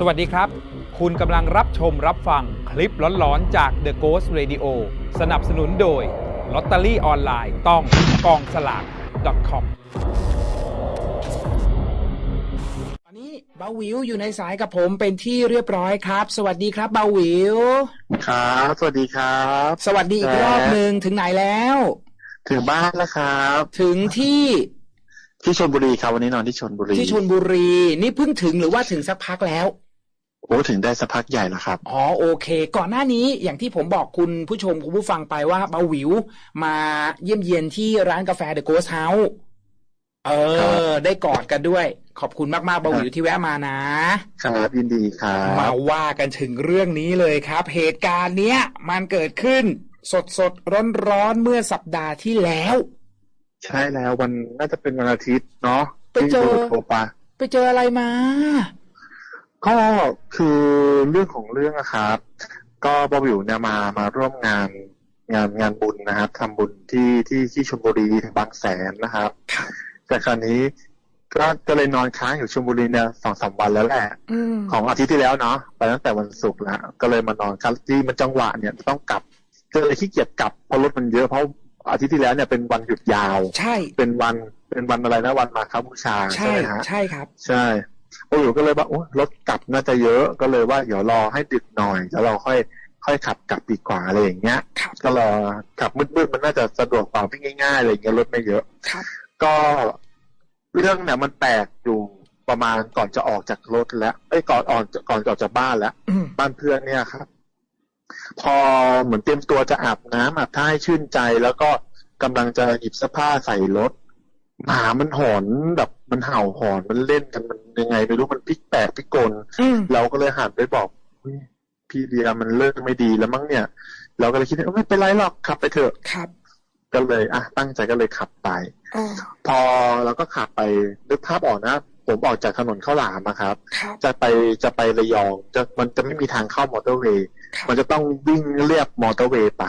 สวัสดีครับ คุณกำลังรับชมรับฟังคลิปหลอนๆ จาก The Ghost Radio สนับสนุนโดยลอตเตอรี่ออนไลน์ต้องกองสลาก .com ตอนนี้เบาหวิวอยู่ในสายกับผมเป็นที่เรียบร้อยครับ สวัสดีครับเบาหวิว ครับ สวัสดีครับสวัสดีอีกรอบหนึ่งถึงไหนแล้ว ถึงบ้านแล้วครับ ถึงที่ที่ชลบุรีครับวันนี้นอนที่ชลบุรีที่ชนบุรี นี่เพิ่งถึงหรือว่าถึงสักพักแล้ว โอ้ถึงได้สักพักใหญ่แล้วครับอ๋อโอเค ก่อนหน้านี้อย่างที่ผมบอกคุณผู้ชมคุณผู้ฟังไปว่าเบาหวิวมาเยี่ยมเยียนที่ร้านกาแฟเดอะโกสเฮาส์เอครัอได้กอดกันด้วย ขอบคุณมากๆเบาหวิวที่แวะมานะครับยินดีครัมาบว่ากันถึงเรื่องนี้เลยครับ เหตุการณ์เนี้ยมันเกิดขึ้นสดสดร้อนร้อนๆเมื่อสัปดาห์ที่แล้ว ใช่แล้ววันน่าจะเป็นวันอาทิตย์เนาะไปเจอที่โทรไปไปเจออะไรมา ก็คือเรื่องของเรื่องอะครับ ก็บอบิวเนี่ยมามาร่วมงานงานงานบุญนะครับทำบุญที่ที่ที่ชลบุรีบางแสนนะครับครับ แต่คราวนี้ก็ก็เลยนอนค้างอยู่ชลบุรีเนี่ยสองสามวันแล้วแหละอืมของอาทิตย์ที่แล้วเนาะไปตั้งแต่วันศุกร์แล้วก็เลยมานอนครับที่มันจังหวะเนี่ยต้องกลับก็เลยขี้เกียจกลับเพราะรถมันเยอะเพราะอาทิตย์ที่แล้วเนี่ยเป็นวันหยุดยาว ใช่ เป็นวันเป็นวันอะไรนะวันมาคบูชาใช่ไหมฮะใช่ครับ ใช่ โอ้ยก็เลยว่าโอ้รถกลับน่าจะเยอะก็เลยว่าเดี๋ยวรอให้ดึกหน่อยแล้วเราค่อย ค่อยขับกลับดีกว่าอะไรอย่างเงี้ยครับก็รอขับมืดๆมันน่าจะสะดวกกว่าวิ่งง่ายๆอะไรอย่างเงี้ยรถไม่เยอะครับก็เรื่องเนี่ยมันแปลกอยู่ประมาณก่อนจะออกจากรถแล้วไอ้ยก่อนออกก่อนจะออกจากบ้านแล้วอืมบ้านเพื่อนเนี่ยครับ พอเหมือนเตรียมตัวจะอาบน้ำอาบท่าให้ชื่นใจ แล้วก็กำลังจะหยิบเสื้อผ้าใส่รถหมามันหอนแบบ มันเห่าหอนมันเล่นกันมันยังไง ไม่รู้มันพลิกแปลกพลิกกลอืมเราก็เลยหันไปบอกเฮ้ยพี่เดียมันเลิกไม่ดีแล้วมั้งเนี่ย เราก็เลยคิดว่าเอ้ยไม่เป็นไรหรอกขับไปเถอะครับก็เลยอะตั้งใจก็เลยขับไปอ๋อพอเราก็ขับไปนึกภาพออกนะผมออกจากถนนข้าวหลามอะครับครับ จะไปจะไประยองจะมันจะไม่มีทางเข้ามอเตอร์เวย์ครับมันจะต้องวิ่งเรียบมอเตอร์เวย์ไป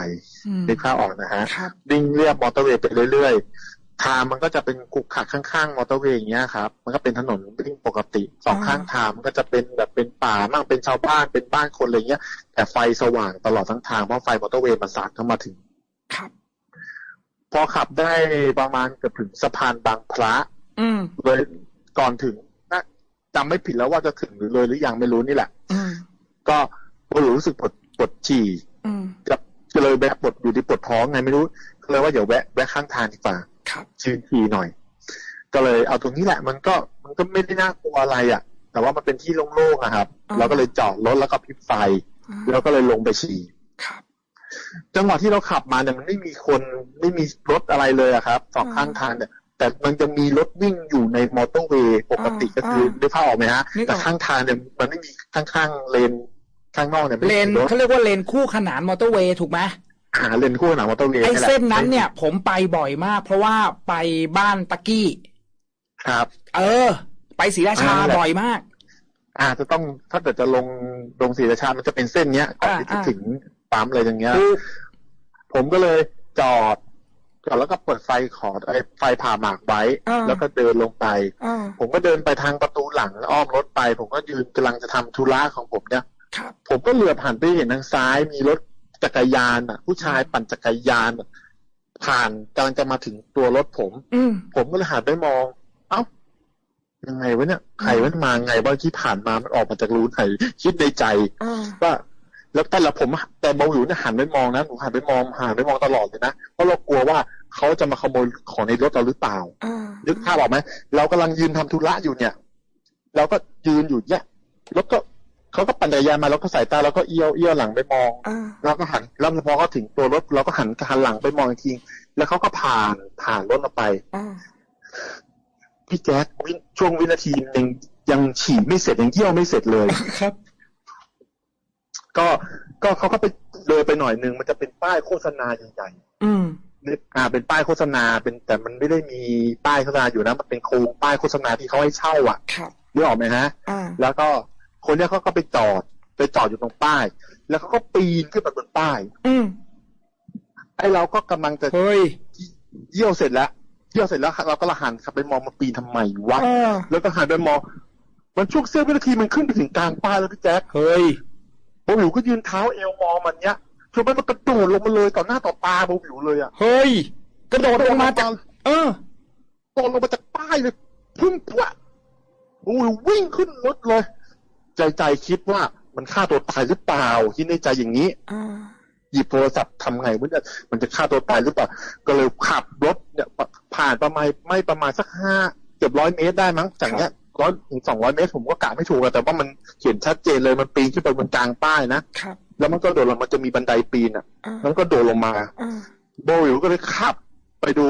อืมนึกภาพออกนะฮะครับวิ่งเรียบมอเตอร์เวย์ไปเรื่อยๆ ทางมันก็จะเป็นกุกขักข้างๆมอเตอร์เวย์อย่างเงี้ยครับ มันก็เป็นถนนวิ่งปกติสองข้างทางมันก็จะเป็นแบบเป็นป่ามั่งเป็นชาวบ้านเป็นบ้านคนอะไรเงี้ย แต่ไฟสว่างตลอดทั้งทางเพราะไฟมอเตอร์เวย์มันสาดเข้ามาถึงครับพอขับได้ประมาณเกือบถึงสะพานบางพระ อืมเลยก่อนถึงนะจำไม่ผิดแล้วว่าจะถึงหรือเลยหรือยังไม่รู้นี่แหละอืมก็รู้สึกปวดปวดฉี่อืมก็เลยแวะปวดอยู่ที่ปวดท้องไงไม่รู้ก็เลยว่าเดี๋ยวแวะแวะข้างทางดีกว่า ครับยืนฉี่หน่อย ก็เลยเอาตรงนี้แหละ มันก็มันก็ไม่ได้น่ากลัวอะไรอะ แต่ว่ามันเป็นที่โล่งๆอะครับอ่าเราก็เลยจอดรถแล้วก็พลิบไฟ แล้วก็เลยลงไปฉี่ครับจังหวะที่เราขับมาเนี่ยมันไม่มีคนไม่มีรถอะไรเลยอะครับสองอ่าข้างทางเนี่ยแต่มันจะมีรถวิ่งอยู่ในมอเตอร์เวย์ปกติอ่าก็คือได้ภาพออกไหมฮะนึกออกแต่ข้างทางเนี่ยมันไม่มีข้างๆเลนข้างนอกเนี่ยไม่เลมีนรถเขาเรียกว่าเลนคู่ขนานมอเตอร์เวย์ถูกไหม หาเลนคู่หนามอเตอร์เวย์ไอ้แหละเส้นนั้นเนี่ย ผมไปบ่อยมาก เพราะว่าไปบ้านตะกี้ ครับ เออ ไปศรีราชาอ่านั่นแหละบ่อยมาก อาจจะต้องถ้าเกิดจะลงลงศรีราชามันจะเป็นเส้นเนี้ยก่อนที่อ่าจะอ่าถึงปั๊มอะไรอย่างเงี้ยคือผมก็เลยจอดจอดแล้วก็เปิดไฟขอไอ้ไฟผ่าหมากไว้อ่าแล้วก็เดินลงไปอ่าผมก็เดินไปทางประตูหลังอ้อมรถไป ผมก็ยืนกำลังจะทำธุระของผมเนี่ยครับผมก็เหลือบหันไปเห็นทางซ้ายมีรถ จักรยานอะ ผู้ชายปั่นจักรยานอะผ่านกำลังจะมาถึงตัวรถผมอืมผมก็เลยหันไปมอง เอ้ายังไงวะเนี่ยใครมันมาไงว่าที่ผ่านมามันออกมาจากรูไหนคิดในใจอ่าว่าแล้วแต่ละผมแต่เบาอยู่เนี่ยหันไปมองนะหนูหันไปมองหันไปมองตลอดเลยนะเพราะเรากลัวว่าเขาจะมาขโมยของในรถเราหรือเปล่าอ่านึกภาพออกไหมเรากำลังยืนทำธุระอยู่เนี่ย เราก็ยืนอยู่เนี่ยแล้วก็ เขาก็ปั่นจักรยานมาแล้วก็สายตาเราก็เอี้ยวเอี้ยวหลังไปมองอ่าเราก็หันแล้วพอเขาถึงตัวรถเราก็หันหันหลังไปมองอีกทีแล้วเขาก็ผ่านผ่านรถเราไปอ่าพี่แจ๊ควิช่วงวินาทียังยังฉี่ไม่เสร็จยังเยี่ยวไม่เสร็จเลยครับ ก็ก็เขาก็ไปเลยไปหน่อยนึงมันจะเป็นป้ายโฆษณาใหญ่อืมๆนึกอ่า เป็นป้ายโฆษณาเป็นแต่มันไม่ได้มีป้ายโฆษณาอยู่นะมันเป็นโครงป้ายโฆษณาที่เขาให้เช่าอะครับนึกออกไหมฮะอ่าแล้วก็ คนเนี้ยเขาก็ไปจอด ไปจอดอยู่ตรงป้าย แล้วเขาก็ปีนขึ้นไปบนป้าย อืมไอ้เราก็กำลังจะเฮ้ยเยี่ยวเสร็จแล้วเยี่ยวเสร็จแล้วเราก็ละหันขับไปมองมาปีนทำไมวะอ่าแล้วก็หันไปมองมันช่วงเสี้ยววินาทีมันขึ้นไปถึงกลางป้ายแล้วพี่แจ๊คเฮ้ยโบวิวก็ยืนเท้าเอวมองมันเนี้ยจนมันกระโดดลงมาเลยต่อหน้าต่อตาโบวิวเลยอะเฮ้ยกระโดดลงมาจากเออโดดลงมาจากป้ายเลยพึ่งพวะโบวิววิ่งขึ้นรถเลย ใจใจคิดว่ามันฆ่าตัวตายหรือเปล่าคิดในใจอย่างนี้อ่าหยิบโทรศัพท์ทำไงมันจะมันจะฆ่าตัวตายหรือเปล่า ก็เลยขับรถเนี่ยผ่านประมาณไม่ประมาณสักห้าเกือบร้อยเมตรได้มั้งจากเนี้ยร้อยถึงสองร้อยเมตรผมก็กะไม่ถูกอะแต่ว่ามันเขียนชัดเจนเลยมันปีนขึ้นไปบนกลางป้ายนะครับแล้วมันก็โดดลงมันจะมีบันไดปีนอะอ่าแล้วมันก็โดดลงมาอ่าโบวิวก็เลยขับ ไปดู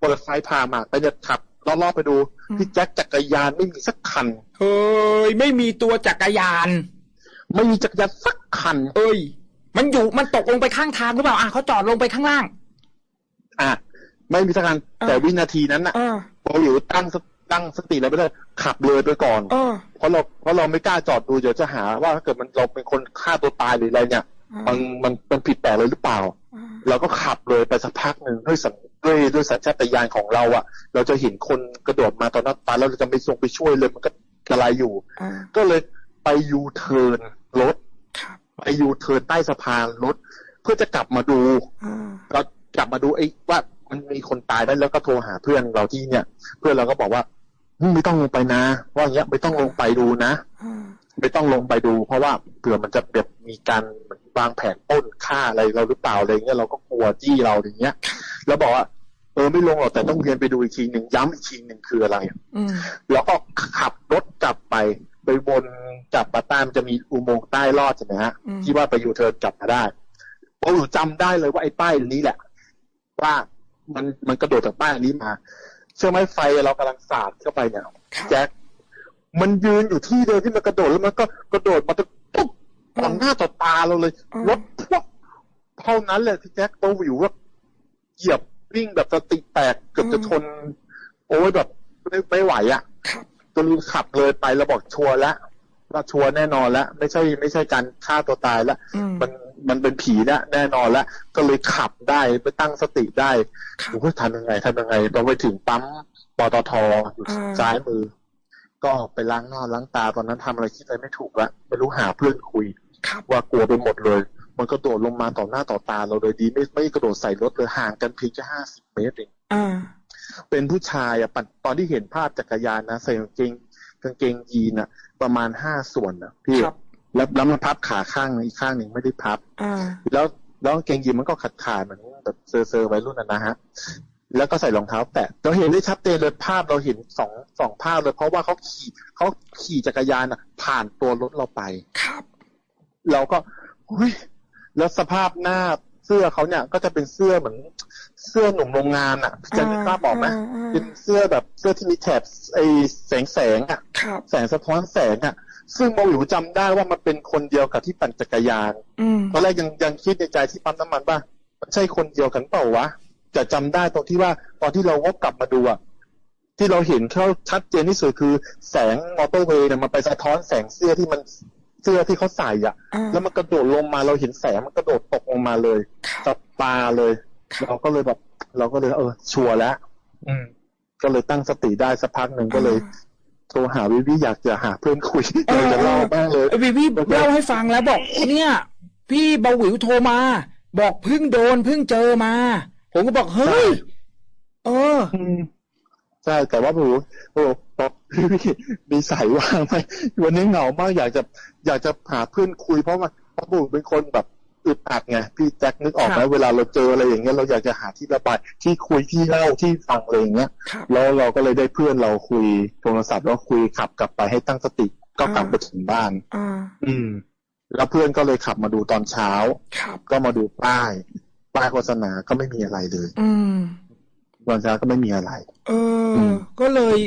มอเตอร์ไซค์พามาไปจะขับ รอบๆไปดูพี่แจ็คจักรยานไม่มีสักคัน เฮ้ย ไม่มีตัวจักรยาน ไม่มีจักรยานสักคัน เอ้ย มันอยู่มันตกลงไปข้างทางหรือเปล่าอะเขาจอดลงไปข้างล่าง อะไม่มีสักคันอ่าแต่วินาทีนั้นน่ะเออโบวิวตั้งสตั้งสติแล้วไปเลยขับเลยไปก่อนเออเพราะเราเพราะเราไม่กล้าจอดดูเดี๋ยวจะหาว่าถ้าเกิดมันเราเป็นคนฆ่าตัวตายหรืออะไรเนี่ย มันมันมันผิดแปลกเลยหรือเปล่า เราก็ขับเลยไปสักพักหนึ่งด้วยสัญด้วยด้วยสัญชาตญาณของเราอะเราจะเห็นคนกระโดดมาตอนหนั้นตายแล้วเราจะไม่ส่งไปช่วยเลยมันก็กระไรอยู่อ่าก็เลยไปยูเทิร์นรถครับไปยูเทิร์นใต้สะพานรถเพื่อจะกลับมาดูอ่าก็กลับมาดูไอ้ว่ามันมีคนตายได้แล้วก็โทรหาเพื่อนเราที่เนี่ย เพื่อนเราก็บอกว่าอืมไม่ต้องลงไปนะ ว่าอย่างเงี้ยไม่ต้องลงไปดูนะอ่า ไม่ต้องลงไปดู เพราะว่าเผื่อมันจะแบบมีการวางแผนปล้นฆ่าอะไรเราหรือเปล่าอะไรเงี้ยเราก็กลัวจี้เราอย่างเงี้ย แล้วบอกว่าเออไม่ลงหรอกแต่ต้องเรียนไปดูอีกทีหนึ่งย้ำอีกทีหนึ่งคืออะไรอืมแล้วก็ขับรถกลับไปไปวนกลับมาใต้มันจะมีอุโมงค์ใต้รอดใช่ไหมฮะอืมที่ว่าไปยูเทิร์นกลับมาได้เพราะอยู่จำได้เลยว่าไอ้ป้ายนี้แหละ ว่ามันมันกระโดดจากป้ายนี้มา เชื่อไหมไฟเรากำลังสาดเข้าไปเนี่ยครับแจ็ค มันยืนอยู่ที่เดิมที่มันกระโดดแล้วมันก็กระโดดมาตุ๊บตุ๊บต่อหน้าต่อตาเราเลยอืมรถพวกเท่านั้นแหละที่แจ็คตัววิวว่าเหยียบวิ่งแบบสติแตกเกือบจะชน โอ้ยแบบไม่ไม่ไหวอะครับจนขับเลยไปแล้วบอกชัวร์แล้วว่าชัวร์แน่นอนแล้ว ไม่ใช่ ไม่ใช่การฆ่าตัวตายแล้วอืมมันมันเป็นผีแล้วแน่นอนแล้ว ก็เลยขับได้ไปตั้งสติได้ครับโอ้ยทำยังไงทำยังไงตอนไปถึงปั๊มปตทอยู่อ่าซ้ายมือ ก็ไปล้างหน้าล้างตาตอนนั้นทำอะไรคิดอะไรไม่ถูกละไม่รู้หาเพื่อนคุยครับว่ากลัวไปหมดเลย มันก็โดดลงมาต่อหน้าต่อตาเราเลยดีไม่ไม่กระโดดใส่รถเลยห่างกันเพียงแค่ห้าสิบเมตรเองอ่าเป็นผู้ชายอะปัดตอนที่เห็นภาพจักรยานนะใส่กางเกงกางเกงยีนอะ ประมาณห้าส่วนอะพี่ครับแล้วแล้วมันพับขาข้างหนึ่งอีกข้างหนึ่งไม่ได้พับอ่าแล้วแล้วกางเกงยีนมันก็ขาดขาดๆเหมือนแบบเซอร์เซอร์วัยรุ่นนะนะฮะ แล้วก็ใส่รองเท้า แตะเราเห็นได้ชัดเจนเลยภาพเราเห็นสองสองภาพเลยเพราะว่าเขาขี่เขาขี่จักรยานอะผ่านตัวรถเราไปครับ เราก็อุ้ยแล้วสภาพหน้าเสื้อเขาเนี่ย ก็จะเป็นเสื้อเหมือนเสื้อหนุ่มโรงงานอะพี่แจะนึกภาพออกไหมอ่าอ่าเป็นเสื้อแบบเสื้อที่มีแถบไอแสงแสงอะครับแสงสะท้อนแสงอะ ซึ่งโมอยู่จำได้ว่ามันเป็นคนเดียวกับที่ปั่นจักรยานอืมตอนแรกยังยังคิดในใจที่ปั๊มน้ำมันว่ามันใช่คนเดียวกันเปล่าวะ แต่จำได้ตรงที่ว่าตอนที่เราวกกลับมาดูอะที่เราเห็นเขาชัดเจนที่สุดคือ แสงมอเตอร์เวย์เนี่ยมันไปสะท้อนแสงเสื้อที่มันเสื้อที่เขาใส่อะอ่าแล้วมันกระโดดลงมาเราเห็นแสงมันกระโดดตกลงมาเลยครับจับตาเลยครับเราก็เลยแบบ เราก็เลยเออ ชัวร์แล้วอืม ก็เลยตั้งสติได้สักพักหนึ่งก็เลยโทรหาวิวิอยากจะหาเพื่อนคุยอยากจะเล่าบ้างเลยเอ้ยพี่พี่เล่าให้ฟังแล้วบอกเนี่ย พี่เบาหวิวโทรมา บอกเพิ่งโดนเพิ่งเจอมา ผมก็บอกเฮ้ยเอออืมใช่แต่ว่าผมโอ้บอกพี่พี่มีสายว่างไหมวันนี้เหงามากอยากจะอยากจะหาเพื่อนคุยเพราะว่าเพราะผมเป็นคนแบบอึดอัดไงพี่แจ็คนึกออกไหมครับเวลาเราเจออะไรอย่างเงี้ยเราอยากจะหาที่ระบายที่คุยที่เล่าที่ฟังอะไรอย่างเงี้ยครับแล้วเราก็เลยได้เพื่อนเราคุยโทรศัพท์แล้วคุยขับกลับไปให้ตั้งสติก็กลับอ่าไปถึงบ้านอ่าอืม แล้วเพื่อนก็เลยขับมาดูตอนเช้าครับก็มาดูป้าย ป้ายโฆษณาก็ไม่มีอะไรเลยอืมตอนเช้าก็ไม่มีอะไร เออมก็เลย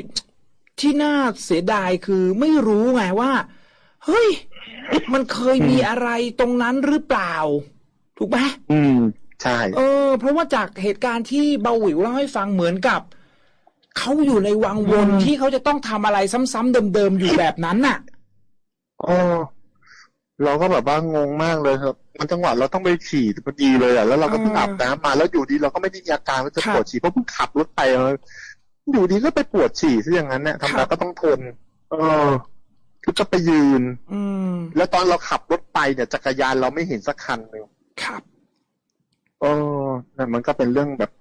ที่น่าเสียดายคือไม่รู้ไงว่า เฮ้ย มันเคยมีอะไรตรงนั้นหรือเปล่า ถูกไหมอืม ใช่ เออ เพราะว่าจากเหตุการณ์ที่เบาหวิวเล่าให้ฟังเหมือนกับเขาอยู่ในวังวนอืมที่เขาจะต้องทำอะไรซ้ำๆเดิมๆอยู่แบบนั้นน่ะอ๋อ เราก็แบบว่างงมากเลยครับมันจังหวะเราต้องไปฉี่พอดีเลยอะแล้วเราก็เพิ่งอ่าอาบน้ำมาแล้วอยู่ดีเราก็ไม่ได้มีอาการว่าจะครับปวดฉี่เพราะเพิ่งขับรถไปแล้วอยู่ดีก็ไปปวดฉี่ซะอย่างนั้นเนี่ยธรรมครัดาบก็ต้องทน เออก็จะไปยืน อืม แล้วตอนเราขับรถไปเนี่ยจักรยานเราไม่เห็นสักคันหนึ่งครับเออนั่นมันก็เป็นเรื่องแบบ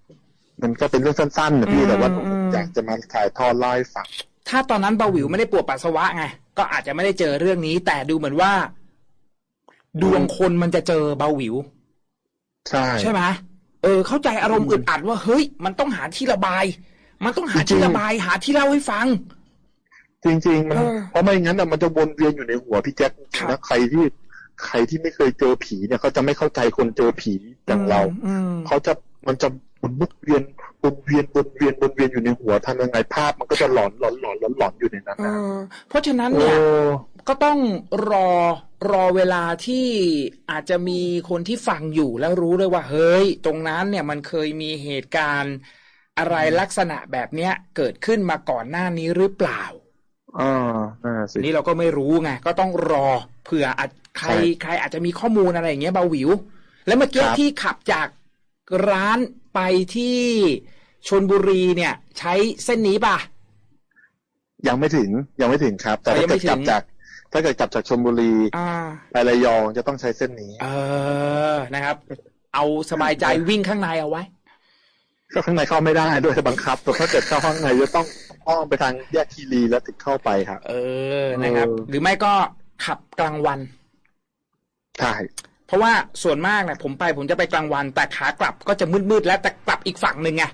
มันก็เป็นเรื่องสั้นๆนะพี่อืมแต่ว่าผมอืมอยากจะมาถ่ายทอดเล่าให้ฟังถ้าตอนนั้นเบาหวิวไม่ได้ปวดปัสสาวะไงก็อาจจะไม่ได้เจอเรื่องนี้ แต่ดูเหมือนว่า ดวงคนมันจะเจอเบาหวิว ใช่ใช่ไหมเออ เข้าใจอารมณ์อึดอัดว่าเฮ้ย มันต้องหาที่ระบาย มันต้องหาที่ระบาย หาที่เล่าให้ฟัง จริงๆมันเออเพราะไม่งั้นอะมันจะวนเวียนอยู่ในหัวพี่แจ็คครับนะใครที่ใครที่ไม่เคยเจอผีเนี่ยเขาจะไม่เข้าใจคนเจอผีอย่างเราอืมเขาจะมันจะวนเวียนวนเวียนวนเวียนวนเวียนอยู่ในหัวทำยังไงภาพ มันก็จะหลอนหลอนหลอนหลอนหลอนอยู่ในนั้นเอนะอเพราะฉะนั้นโอ้เนี่ย ก็ต้องรอรอเวลาที่อาจจะมีคนที่ฟังอยู่แล้วรู้เลยว่า เฮ้ย ตรงนั้นเนี่ยมันเคยมีเหตุการณ์อะไรลักษณะแบบเนี้ยเกิดขึ้นมาก่อนหน้านี้หรือเปล่าอ่าน่าสินี่เราก็ไม่รู้ไงก็ต้องรอเผื่ออาจใครใช่ใครอาจจะมีข้อมูลอะไรอย่างเงี้ยเบาหวิว แล้วเมื่อกี้ครับที่ขับจากร้านไปที่ชนบุรีเนี่ย ใช้เส้นนี้ป่ะยังไม่ถึงยังไม่ถึงครับ แต่อ๋อยัถ้างไม่เกิดกลับถึงจาก ถ้าเกิดกลับจากชลบุรีอ่าไประยองจะต้องใช้เส้นนี้ เออนะครับ เอาสบายใจวิ่งข้างในเอาไว้ ก็ข้างในเข้าไม่ได้ด้วยบังคับแต่ถ้าเกิดเข้าข้างในจะต้องอ้อมไปทางแยกคีรีแล้วถึงเข้าไปครับ เออนะครับเออหรือไม่ก็ขับกลางวันใช่เพราะว่าส่วนมากเนี่ยผมไปผมจะไปกลางวัน แต่ขากลับก็จะมืดๆแล้วแต่กลับอีกฝั่งหนึ่งไง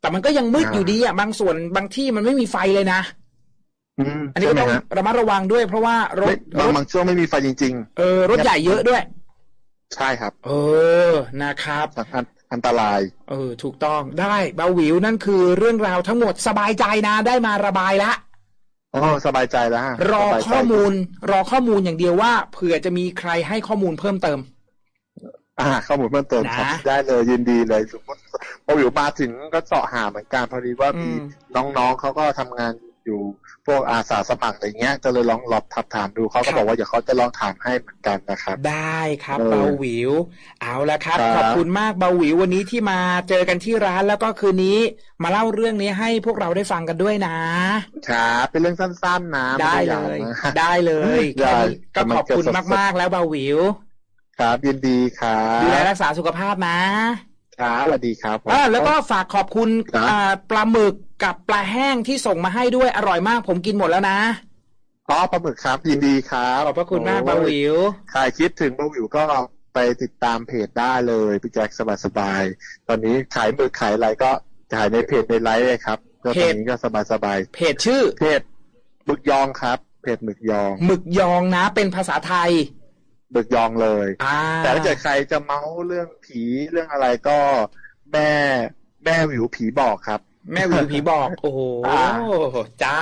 แต่มันก็ยังมืดอยู่ดีอะบางส่วนบางที่มันไม่มีไฟเลยนะ อืมอันนี้ก็ต้องใช่ไหมฮะระมัดระวังด้วยเพราะว่ารถไม่รบางถบางช่วงไม่มีไฟจริงเออรถใหญ่เยอะด้วยๆใช่ครับ เออนะครับอันอันตราย เออ ถูกต้องได้เบาหวิวนั่นคือเรื่องราวทั้งหมดสบายใจนะ ได้มาระบายละอ๋อสบายใจแล้วฮะรอสบายใจข้อมูล รอข้อมูลอย่างเดียวว่าเผื่อจะมีใครให้ข้อมูลเพิ่มเติม อ่า ข้อมูลเพิ่มเติมครับนะได้เลยยินดีเลยสมมติพออยู่มาถึงก็เสาะหาเหมือนกันพอดีว่าอืมีมน้องๆเขาก็ทำงานอยู่ พวกอาสาสมัครอะไรเงี้ยก็เลยลองลองทับถามดูเขาครัก็บบอกว่าเดี๋ยวเขาจะลองถามให้เหมือนกันนะครับ ได้ครับเออเบาหวิว เอาละครับครับ ขอบคุณมากเบาหวิววันนี้ที่มาเจอกันที่ร้านแล้วก็คืนนี้ มาเล่าเรื่องนี้ให้พวกเราได้ฟังกันด้วยนะครับเป็นเรื่องสั้นๆนะม่ได้ยาเลวยนะได้เลย ได้แค่นี้ก็แต่มันขอบคุณจะสดๆมากๆแล้วเบาหวิว ครับยินดีครับดูแลรักษาสุขภาพนะครับสวัสดีครับผมอ่าแล้วก็ฝากขอบคุณครับอ่าปลาหมึก กับปลาแห้งที่ส่งมาให้ด้วยอร่อยมาก ผมกินหมดแล้วนะอ๋อปลาหมึกครับยินดีครับขอบพระคุณมากโอ้ยเบาหวิวใครคิดถึงเบาหวิวก็ไปติดตามเพจได้เลยพี่แจ็คสบายๆตอนนี้ขายหมึกขายอะไรก็ขายในเพจในไลฟ์เลยครับก็เพตอจนนี้ก็สบายเพจชื่อๆเพจหมึกยองครับ เพจหมึกยองหมึกยองนะ เป็นภาษาไทยหมึกยองเลยอ่าแต่ถ้าเกิดใครจะเมาเรื่องผีเรื่องอะไรก็แม่แม่หวิวผีบอกครับ แม่วิวผีบอก โอ้โหอ่าจ้า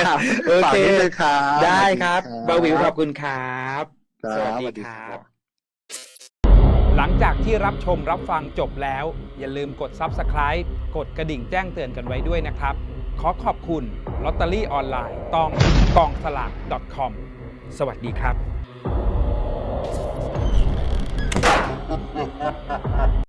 ครับโอฝากเคนิดนึงครับได้ครับสวัสดีเบาวิวขอบคุณครับครับสวัสสวัสดีดีคครัรับบหลังจากที่รับชมรับฟังจบแล้ว อย่าลืมกด Subscribe กดกระดิ่งแจ้งเตือนกันไว้ด้วยนะครับ ขอขอบคุณลอตเตอรี่ออนไลน์ต้องกองสลาก .com สวัสดีครับ